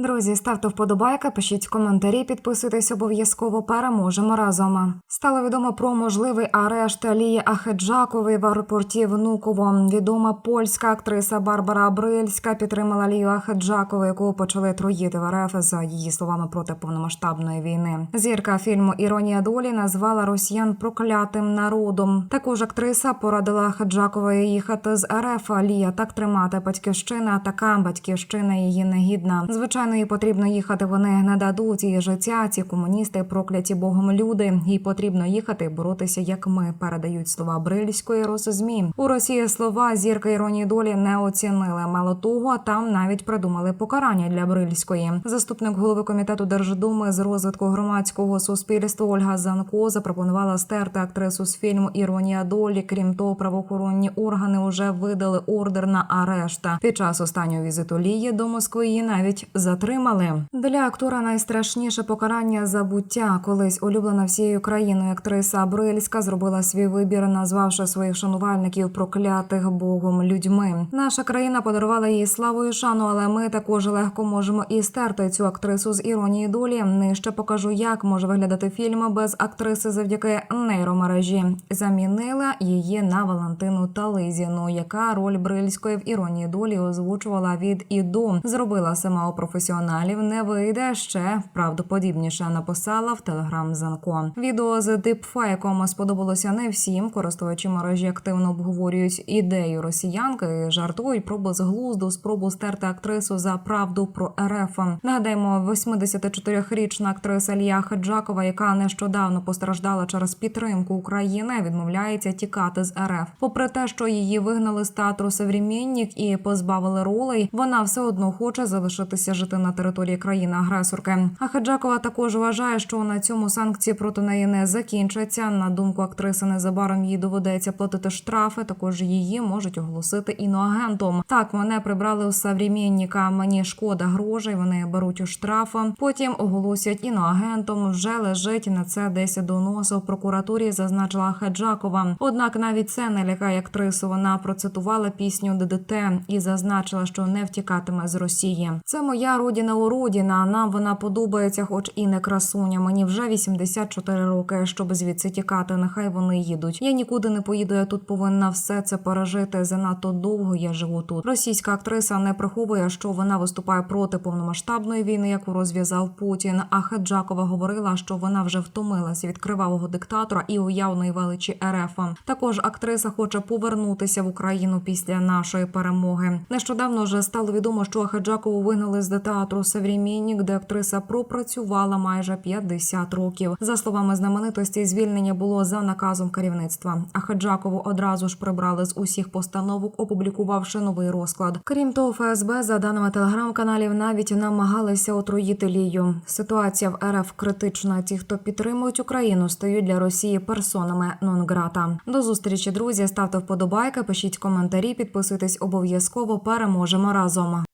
Друзі, ставте вподобайки, пишіть коментарі, підписуйтесь обов'язково. Переможемо разом. Стало відомо про можливий арешт Алії Ахеджакової в аеропорті Внуково. Відома польська актриса Барбара Абрильська підтримала Лію Ахеджакову, яку почали троїти в РФ за її словами проти повномасштабної війни. Зірка фільму Іронія долі назвала росіян проклятим народом. Також актриса порадила Ахеджакової їхати з РФ. Лія так тримати батьківщина. Така батьківщина її негідна. Звичайно, їй потрібно їхати. Вони не дадуть їй життя. Ці комуністи прокляті богом люди. Їй потрібно їхати боротися, як ми передають слова Брильської Росзмі. У Росії слова зірка іронії долі не оцінили. Мало того, там навіть придумали покарання для Брильської. Заступник голови комітету Держдуми з розвитку громадського суспільства Ольга Занко запропонувала стерти актрису з фільму Іронія долі. Крім того, правоохоронні органи вже видали ордер на арешт. Під час останнього візиту Лії до Москви її навіть затримали. Для актора найстрашніше покарання забуття. Колись улюблена всією країною актриса Брильська зробила свій вибір, назвавши своїх шанувальників проклятих богом людьми. Наша країна подарувала їй славу і шану, але ми також легко можемо і стерти цю актрису з іронії долі. Нижче покажу, як може виглядати фільм без актриси завдяки нейромережі. Замінила її на Валентину Тализіну, яка роль брильської в іронії долі озвучувала від і до. Зробила сама у професіоналів. Не вийде ще правдоподібніше. Написала в телеграм Занко. Відео з дипфейком сподобалося не всім. Користувачі мережі активно обговорюють ідею росіянки. і Жартують про безглузду спробу стерти актрису за правду про РФ. Нагадаємо, 84-річна актриса Лія Хаджакова, яка нещодавно постраждала через підтримку України, відмовляється тікати з РФ. Попри те, що її вигнали з театру «Современник» і позбавили ролей, вона все одно хоче залишитися жити на території країни-агресорки. А Хаджакова також вважає, що на цьому санкції проти неї не закінчаться. На думку актриси, незабаром їй доведеться платити штрафи. Також її можуть оголосити іноагентом. Так мене прибрали у «Современника», Мені шкода грошей. Вони беруть у штрафи. Потім оголосять іноагентом. Вже лежить на це десь доносу в прокуратурі. Зазначила Хаджакова. Однак навіть це не лякає актрису. Вона процитувала пісню ДДТ і зазначила, що не втікатиме з Росії. Це моя родина уродіна. Нам вона подобається, хоч і не красуня. Мені вже 84 роки, щоб звідси тікати. Нехай вони їдуть. Я нікуди не поїду. Я тут повинна все це пережити. Занадто довго я живу тут. Російська актриса не приховує, що вона виступає проти повномасштабної війни, яку розв'язав Путін. А Хеджакова говорила, що вона вже втомилася від кривавого диктатора і уявної величі РФ. Також актриса хоче повернутися в Україну після нашої перемоги. Нещодавно вже стало відомо, що Хеджакову вигнали з театру «Современник», де актриса пропрацювала майже 50 років. За словами знаменитості, звільнення було за наказом керівництва. А Хаджакову одразу ж прибрали з усіх постановок, опублікувавши новий розклад. Крім того, ФСБ, за даними телеграм-каналів, навіть намагалися отруїти лію. Ситуація в РФ критична. Ті, хто підтримують Україну, стають для Росії персонами нон-грата. До зустрічі, друзі. Ставте вподобайки, пишіть коментарі, підписуйтесь обов'язково. Переможемо разом.